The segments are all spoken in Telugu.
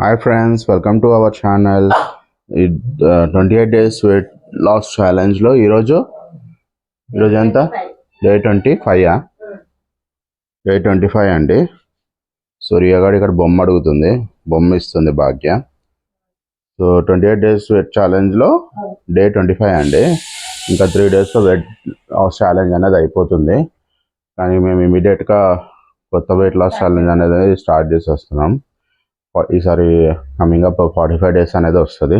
Hi friends welcome to our channel twenty eight days weight loss ఛాలెంజ్లో ఈరోజు ఈరోజు ఎంత? Day twenty five day twenty five అండి. సూర్యగాడు ఇక్కడ బొమ్మ అడుగుతుంది. బొమ్మ ఇస్తుంది Bhagya. So twenty eight days weight ఛాలెంజ్లో day twenty five అండి. ఇంకా త్రీ డేస్లో వెయిట్ లాస్ ఛాలెంజ్ అనేది అయిపోతుంది. కానీ మేము ఇమీడియట్గా కొత్త వెయిట్ లాస్ ఛాలెంజ్ అనేది స్టార్ట్ చేసేస్తున్నాం. ఈసారి coming up forty five days అనేది వస్తుంది.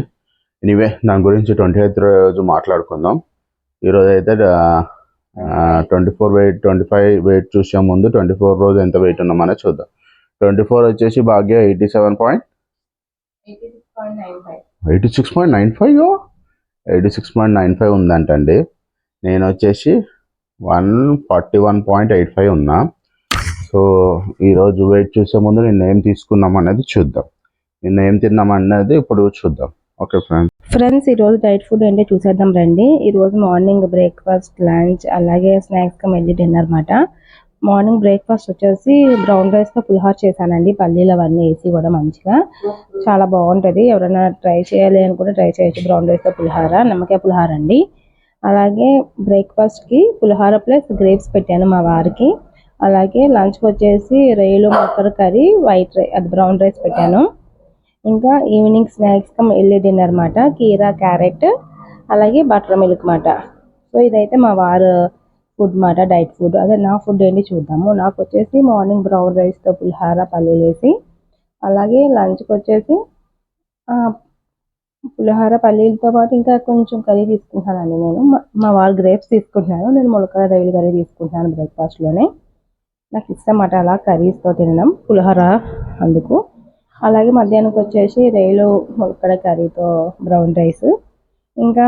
ఎనీవే దాని గురించి ట్వంటీ ఎయిత్ రోజు మాట్లాడుకుందాం. ఈరోజు అయితే twenty four weight twenty five weight చూసే ముందు ట్వంటీ ఫోర్ రోజు ఎంత వెయిట్ ఉన్నామనే చూద్దాం. ట్వంటీ ఫోర్ వచ్చేసి Bhagya eighty seven point eighty six point nine five eighty six point nine five ఉందంటండి. నేను వచ్చేసి one forty one point eight five ఉన్నా. సో ఈరోజు వెయిట్ చూసే ముందు నిన్న ఏం తీసుకున్నాం అనేది చూద్దాం. నిన్న ఏం తిన్నాం అనేది ఇప్పుడు చూద్దాం. ఓకే ఫ్రెండ్స్ ఫ్రెండ్స్ ఈరోజు డైట్ ఫుడ్ అంటే చూసేద్దాం రండి. ఈరోజు మార్నింగ్ బ్రేక్ఫాస్ట్ లంచ్ అలాగే స్నాక్స్కి మళ్ళీ డిన్నర్ అనమాట మార్నింగ్ బ్రేక్ఫాస్ట్ వచ్చేసి బ్రౌన్ రైస్తో పులిహోర చేశానండి. పల్లీలు అవన్నీ వేసి కూడా మంచిగా. చాలా బాగుంటుంది. ఎవరైనా ట్రై చేయాలి అనుకుంటే ట్రై చేయొచ్చు. బ్రౌన్ రైస్తో పులిహోర నిమ్మకాయ పులిహోర అండి. అలాగే బ్రేక్ఫాస్ట్కి పులిహోర ప్లస్ గ్రేప్స్ పెట్టాను మా వారికి. అలాగే లంచ్కి వచ్చేసి రొయ్యలు మొక్కర కర్రీ వైట్ రై అది బ్రౌన్ రైస్ పెట్టాను. ఇంకా ఈవినింగ్ స్నాక్స్ కమ్ వెళ్ళే డిన్నర్ అనమాట కీరా క్యారెట్ అలాగే బటర్ మిల్క్ మాట సో ఇదైతే మా వారు ఫుడ్ మాట డైట్ ఫుడ్ అదే నా ఫుడ్ ఏంటి చూద్దాము. నాకు వచ్చేసి మార్నింగ్ బ్రౌన్ రైస్తో పులిహార పల్లీలు వేసి అలాగే లంచ్కి వచ్చేసి పులిహార పల్లీలతో పాటు ఇంకా కొంచెం కర్రీ తీసుకుంటానండి నేను. మా- మా వారు గ్రేప్స్ తీసుకుంటున్నాను నేను మొలకల రైలు కర్రీ తీసుకుంటున్నాను బ్రేక్ఫాస్ట్లోనే నాకు ఇష్టం అట అలా కర్రీస్తో తినడం పులిహోర అందుకు. అలాగే మధ్యాహ్నంకి వచ్చేసి రైలు ములక్కడ కర్రీతో బ్రౌన్ రైస్. ఇంకా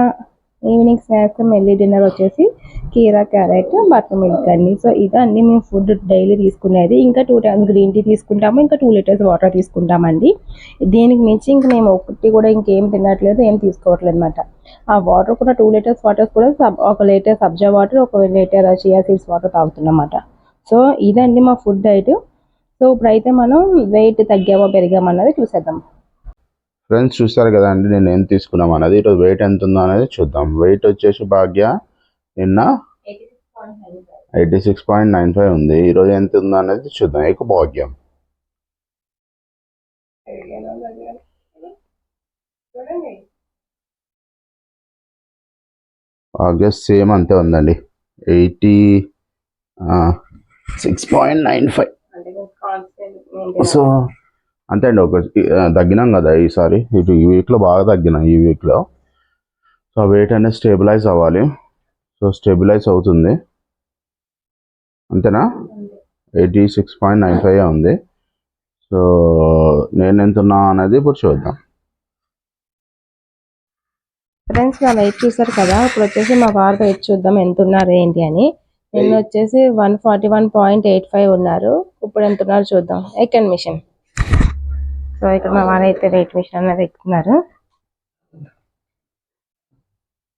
ఈవినింగ్ స్నాక్స్ మెల్లి డిన్నర్ వచ్చేసి కీరా క్యారెట్ బటర్ మిల్క్ అన్ని. సో ఇదన్నీ మేము ఫుడ్ డైలీ తీసుకునేది. ఇంకా టూ టైమ్స్ గ్రీన్ టీ తీసుకుంటాము ఇంకా టూ లీటర్స్ వాటర్ తీసుకుంటామండి. దీనికి మించి ఇంక మేము ఒకటి కూడా ఇంకేం తినట్లేదు ఏం తీసుకోవట్లేదు అనమాట ఆ వాటర్ కూడా టూ లీటర్స్ వాటర్ కూడా సబ్ ఒక లీటర్ సబ్జా వాటర్ ఒక లీటర్ చియా సీడ్స్ వాటర్ తాగుతున్నమాట సో ఇదండి మా ఫుడ్ డైట్ సో ఇప్పుడైతే మనం వెయిట్ తగ్గామో పెరిగామన్నది చూసేద్దాం. ఫ్రెండ్స్ చూస్తారు కదా అండి నేను ఏం తీసుకున్నాం అనేది ఈరోజు వెయిట్ ఎంత ఉందో అనేది చూద్దాం. వెయిట్ వచ్చేసి భాగ్య నిన్న eighty six point nine five ఉంది. ఈరోజు ఎంత ఉందో అనేది చూద్దాం. ఎక్కువ భాగ్యం. భాగ్య సేమ్ అంతే ఉందండి. Eighty six point nine five so అంతే అండి ఒక తగ్గినాం కదా ఈసారి. ఇటు ఈ వీక్లో బాగా తగ్గినాం ఈ వీక్లో సో వెయిట్ అనేది స్టేబిలైజ్ అవ్వాలి. సో స్టేబిలైజ్ అవుతుంది. అంతేనా? Eighty six point nine five ఉంది. సో నేను ఎంత ఉన్నా అనేది ఇప్పుడు చూద్దాం. ఫ్రెండ్స్ నా వెయిట్ చూసారు కదా? ఇప్పుడు వచ్చేసి మా వారు వెయిట్ చూద్దాం ఎంత ఉన్నారు ఏంటి అని. నిన్న వచ్చేసి one forty one point eight five ఉన్నారు. ఇప్పుడు ఎంత ఉన్నారు చూద్దాం. ఎక్కన్ మిషన్ సో ఇక్కడ మా వారు అయితే వెయిట్ మిషన్ అనేది ఎక్కుతున్నారు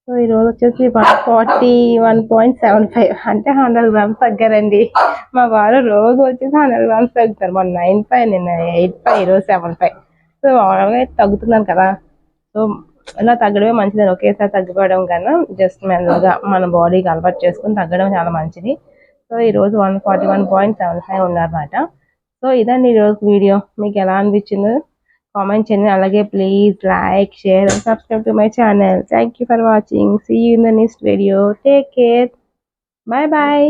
సో ఈ రోజు వచ్చేసి one forty one point seven five అంటే హండ్రెడ్ గ్రామ్స్ తగ్గారండి. మా వారు రోజు వచ్చేసి హండ్రెడ్ గ్రామ్స్ తగ్గుతారు. మన నైన్ ఫైవ్ నిన్న ఎయిట్ ఫైవ్ ఈరోజు సెవెన్ ఫైవ్ సో మామూలుగా అయితే తగ్గుతున్నాను కదా. సో అలా తగ్గడమే మంచిది ఒకేసారి తగ్గిపోవడం కన్నా జస్ట్ మెల్లగా మన బాడీకి అలవాటు చేసుకుని తగ్గడం చాలా మంచిది. సో ఈ రోజు one forty one point seven five ఉన్నారన్నమాట. సో ఇదండి ఈరోజు వీడియో. మీకు ఎలా అనిపించిందో కామెంట్ చేయండి. అలాగే please like share and subscribe to my channel thank you for watching see you in the next video take care bye bye